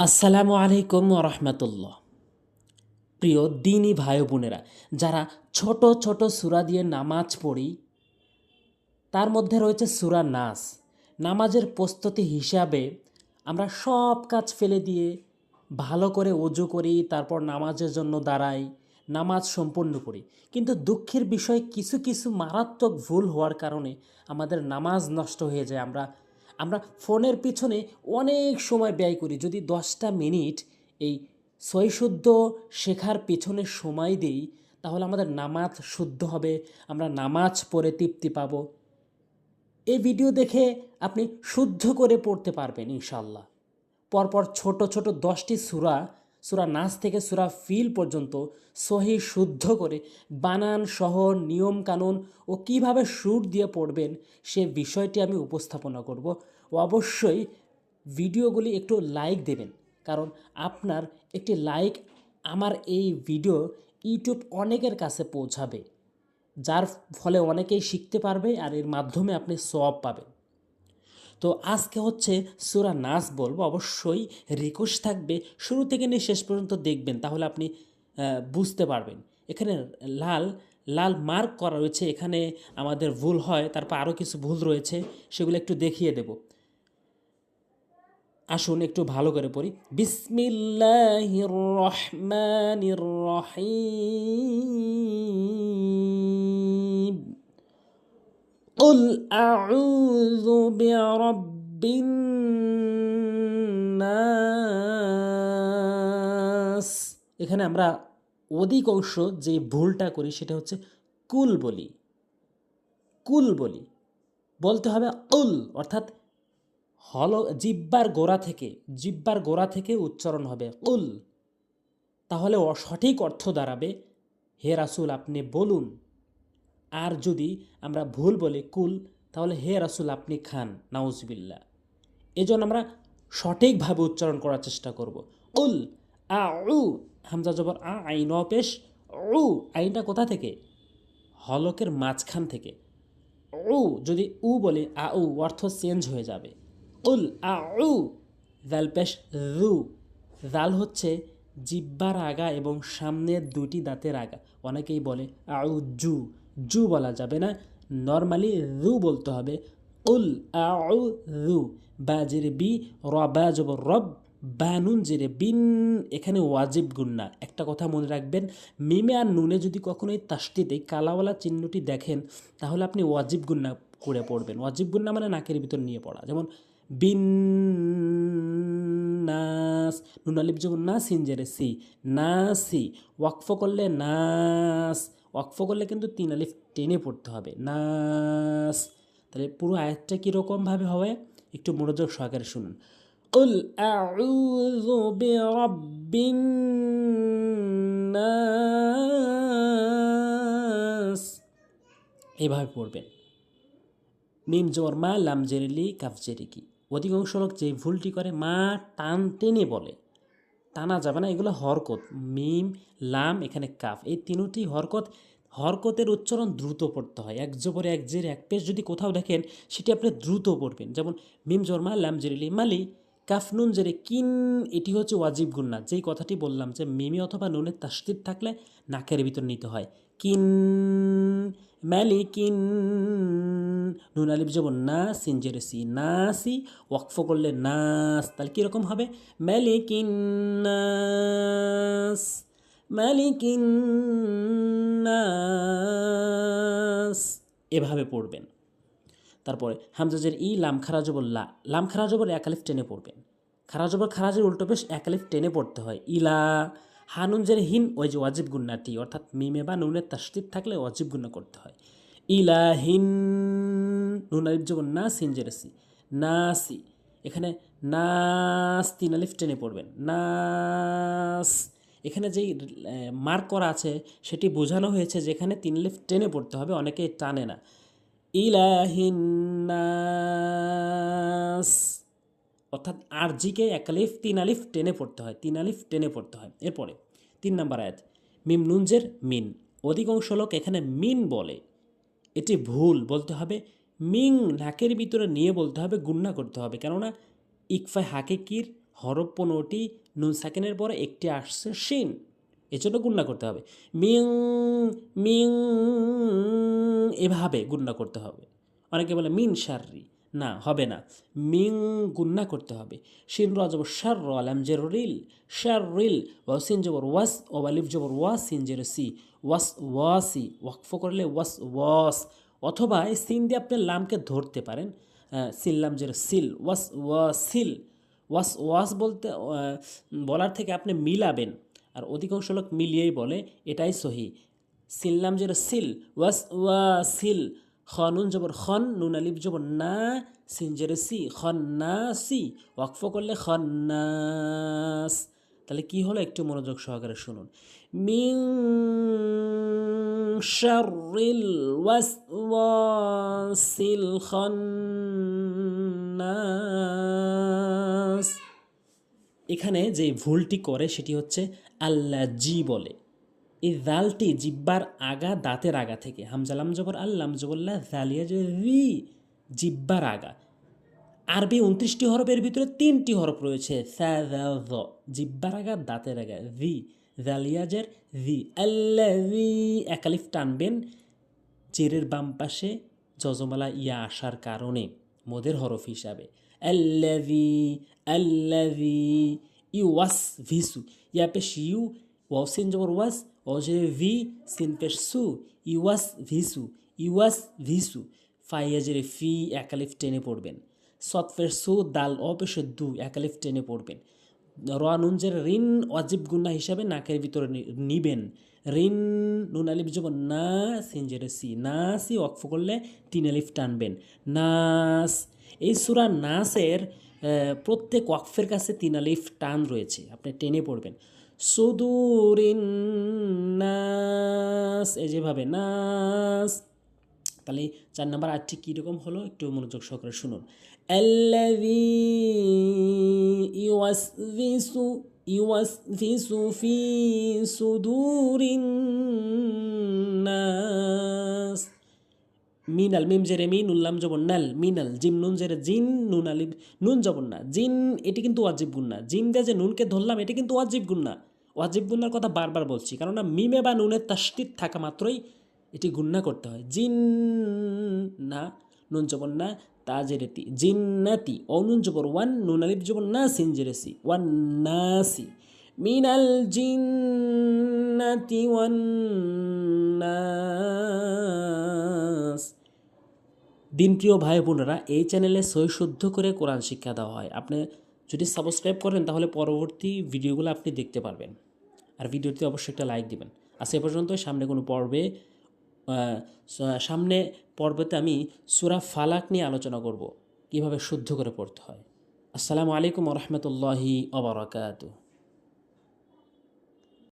আসসালামু আলাইকুম রহমতুল্লাহ। প্রিয় দিনী ভাই বোনেরা, যারা ছোট ছোট সুরা দিয়ে নামাজ পড়ি, তার মধ্যে রয়েছে সুরা নাস। নামাজের প্রস্তুতি হিসাবে আমরা সব কাজ ফেলে দিয়ে ভালো করে অজু করি, তারপর নামাজের জন্য দাঁড়াই, নামাজ সম্পূর্ণ করি। কিন্তু দুঃখের বিষয় কিছু কিছু মারাত্মক ভুল হওয়ার কারণে আমাদের নামাজ নষ্ট হয়ে যায়। আমরা আমরা ফোনের পিছনে অনেক সময় ব্যয় করি। যদি দশটা মিনিট এই সৈশুদ্ধ শেখার পিছনে সময় দিই, তাহলে আমাদের নামাজ শুদ্ধ হবে, আমরা নামাজ পড়ে তৃপ্তি পাব। এই ভিডিও দেখে আপনি শুদ্ধ করে পড়তে পারবেন ইনশাল্লাহ পরপর ছোট ছোট দশটি সুরা সুরা নাচ থেকে সুরা ফিল পর্যন্ত সহি শুদ্ধ করে বানান সহ নিয়ম কানুন ও কীভাবে সুর দিয়ে পড়বেন সে বিষয়টি আমি উপস্থাপনা করব। ও অবশ্যই ভিডিওগুলি একটু লাইক দেবেন, কারণ আপনার একটি লাইক আমার এই ভিডিও ইউটিউব অনেকের কাছে পৌঁছাবে, যার ফলে অনেকেই শিখতে পারবে আর এর মাধ্যমে আপনি সব পাবেন। তো আজকে হচ্ছে সুরা নাচ বলব। অবশ্যই রিকোয়েস্ট থাকবে। শুরু থেকে নিয়ে শেষ পর্যন্ত দেখবেন, তাহলে আপনি বুঝতে পারবেন। এখানে লাল লাল মার্ক করা রয়েছে। এখানে আমাদের ভুল হয়, তারপর আরও কিছু ভুল রয়েছে, সেগুলো একটু দেখিয়ে দেব। আসুন একটু ভালো করে পড়ি। বিসমিল্লাহির রহমানির রহিম। قل أعوذ برب الناس এখানে আমরা অধিকাংশ যে ভুলটা করি সেটা হচ্ছে কুল বলি কুল বলি বলতে হবে উল অর্থাৎ হল জিব্বার গোড়া থেকে জিব্বার গোড়া থেকে উচ্চারণ হবে উল তাহলে অ- সঠিক অর্থ দাঁড়াবে হে রাসূল আপনি বলুন আর যদি আমরা ভুল বলি কুল, তাহলে হে রাসূল, আপনি খান নাউজবিল্লা এজন্য আমরা সঠিকভাবে উচ্চারণ করার চেষ্টা করব। উল, আ, উ, হামজা জবর, আ, আইন পেশ, উ, আইনটা কোথা থেকে? হলকের মাঝখান থেকে। উ, যদি উ বলি, আ, উ, অর্থ চেঞ্জ হয়ে যাবে। উল, আ, উ জাল পেশ রু জাল হচ্ছে জিব্বার আগা এবং সামনের দুটি দাঁতের আগা। অনেকেই বলে আউ জু। জু বলা যাবে না। নর্মালি রু বলতে হবে। উল আউ রু। বা জেরে বি, র বা জবর রব। বানুন জেরে বিন। এখানে ওয়াজিব গুন্না একটা কথা মনে রাখবেন, মিমে আর নুনে যদি কখনো এই তাসটিতে কালাওয়ালা চিহ্নটি দেখেন, তাহলে আপনি ওয়াজিব গুন্না করে পড়বেন। ওয়াজিব গুন্না মানে নাকের ভিতর নিয়ে পড়া। যেমন বিন নাস, নুন আলিফ যেমন না সিন জেরে সি। নাসি। ওয়াকফ করলে নাস। ওয়াকফ করলে কিন্তু তিন আলিফ টেনে পড়তে হবে নাস তাহলে পুরো আয়াতটা কীরকমভাবে হবে একটু মনোযোগ সহকারে শুনুন قل أعوذ برب الناس এভাবে পড়বেন মিম জোর মা লাম জেরিলি কাফ জেরিকি অধিকাংশ লোক যে ভুলটি করে মা টান টেনে বলে টানা যাবে না, এগুলো হরকত। মিম, লাম, এখানে কাফ। এই তিনটি হরকত, হরকতের উচ্চারণ দ্রুত পড়তে হয়। এক জবরে এক জের এক পেশ যদি কোথাও দেখেন, সেটি আপনি দ্রুত পড়বেন। যেমন, মিম জর্মা লাম জেরিলি মালি, কাফ নুন জেরে কিন, এটি হচ্ছে ওয়াজিব গুন্না যেই কথাটি বললাম যে মিমি অথবা নুনের তাস্তির থাকলে নাকের ভিতর নিতে হয়। কিন মালিকিন নুন আলিফ যেমন না সিন জেরে নাসি ওয়াকফ করলে নাস, তাহলে কীরকম হবে? নাস নাস। এভাবে পড়বেন। তারপরে হামজাজের ই লাম খারাজবর লা, লাম খারাজবর একালিফ টেনে পড়বেন। খারাজবর খারাজের উল্টো বেশ একালিফ টেনে পড়তে হয়। ইলা, হানুনজের হিন, ওই যে ওয়াজিব গুন্নাটি, অর্থাৎ মিমে বা নুনের তাস্তির থাকলে ওয়াজিব গুন্না করতে হয়। ইলা হিন নুন আলিফ যেমন না সিনজেরেসি নাসি, এখানে নাস তিন আলিফ টেনে পড়বেন, নাস, এখানে যেই মার্ক করা আছে সেটি বোঝানো হয়েছে যেখানে তিন আলিফ টেনে পড়তে হবে অনেকে টানে না। ইলাহিনাস অর্থাৎ আর জিকে এক আলিফ তিন আলিফ টেনে পড়তে হয়, তিন আলিফ টেনে পড়তে হয়। এরপরে তিন নম্বর আয়াত, মিম নুনজের মিন, অধিকাংশ লোক এখানে মিন বলে, এটি ভুল বলতে হবে মিং নাকের ভিতরে নিয়ে বলতে হবে গুন্না করতে হবে। কেননা ইকফায় হাকে কির হ হরফ পনেরোটি, নুন সাকিনের পরে একটি আসছে শিন, এজন্য গুণনা করতে হবে। মিং মিং, এভাবে গুণনা করতে হবে। অনেকে বলে মিন শাররি, না, হবে না। মিং গুন্না করতে হবে। শিন র জবর শার র আলাম জের রিল, শার রিল ওয়াসিন জবর ওয়াস ও আলিফ জবর ওয়াস, সিন জের সি, ওয়াস ওয়াসি, ওয়াকফ করলে ওয়াস ওয়াস অথবা এই সিন দিয়ে আপনি লামকে ধরতে পারেন সিল্লাম জের সিল, ওয়াস ওয়াসিল ওয়াস ওয়াস বলতে বলার থেকে আপনি মিলাবেন, আর অধিকাংশ লোক মিলিয়েই বলে, এটাই সহি। সিল্লাম জের সিল, ওয়াস, ওয়া ওয়াসিল খনুন জবর খন, নুন আলিফ জবর না, সিন জের সি খন না, সি, ওয়াকফ করলে খন্নাস তাহলে কি হলো? একটু মনোযোগ সহকারে শুনুন। মিং শাররিল ওয়াসওয়াসিল খান্নাস। এখানে যে ভুলটি করে সেটি হচ্ছে আল্লাহ জি বলে। এই জালটি জিব্বার আগা দাঁতের আগা থেকে। হামজালাম জবর আল্লাম জবল্লা জালিয়া রি জিব্বার আগা। আরবি উনত্রিশটি হরফের ভিতরে তিনটি হরফ রয়েছে। জা জ জিব্বার আগা দাঁতের আগা রি জালিয়াজের রি আল্লাহি একালিফ টানবেন। চেরের বাম পাশে যজমালা ইয়া আসার কারণে মোদের হরফ হিসাবে। আল্লাভি আল্লাভি ইউ ওয়াস ভিসু ইয়া পেশ ইউ ওয়াসিন জবর ওয়াস ওজে ভি, সিন পেশ সু। ইওয়াস ভিসু ইওয়াস ভিসু ফাইয়াজের ফি, একালিফ টেনে পড়বেন। সৎফের সু, দাল অপেশের দু একালিফ টেনে পড়বেন। রানুঞ্জের ঋণ অজিব গুন্না হিসাবে নাকের ভিতরে নিবেন। ঋণ, নুন আলিফ যাব না, সিনজের সি না সি ওয়াকফ করলে তিন আলিফ টানবেন। নাস, এই সুরা নাসের প্রত্যেক ওয়াকফের কাছে তিন আলিফ টান রয়েছে, আপনি টেনে পড়বেন। সুদুরিন নাস, এই যেভাবে নাস। তাহলে চার নম্বর আটটি কীরকম হলো? একটু মনোযোগ সহকারে শুনুন। الذي يوسوس يوسوس في صدور الناس মিনাল মিম জেরে মিন উল্লাম জবর নাল মিনাল জিম নুন জেরে জিন নুন আলিফ নুন জবর না জিন এটি কিন্তু ওয়াজিব গুন্না জিন দিয়ে যে নুনকে ধরলাম এটি কিন্তু ওয়াজিব গুন্না ওয়াজিব গুন্নার কথা বারবার বলছি কেননা মিমে বা নুনের তাস্তিত থাকা মাত্রই এটি গুন্না করতে হয় জিন না নুন জবর না তা জেরে তি জিন্নাতি ও নুন জবর ওয়ান নুন আলিফ জবর না সিন জেরে ওয়ান নাসি। মিনাল জিন্নাতি ওয়ান নাস। দিনপ্রিয় ভাই বোনেরা, এই চ্যানেলে সই শুদ্ধ করে কোরআন শিক্ষা দেওয়া হয়। আপনি যদি সাবস্ক্রাইব করেন, তাহলে পরবর্তী ভিডিওগুলো আপনি দেখতে পারবেন। আর ভিডিওতে অবশ্যই একটা লাইক দিবেন। আর এ পর্যন্ত সামনে কোনো পর্বে সামনে পর্বতে আমি সুরা ফালাক নিয়ে আলোচনা করব। কীভাবে শুদ্ধ করে পড়তে হয়। আসসালামু আলাইকুম রহমতুল্লাহি অবরাকাতু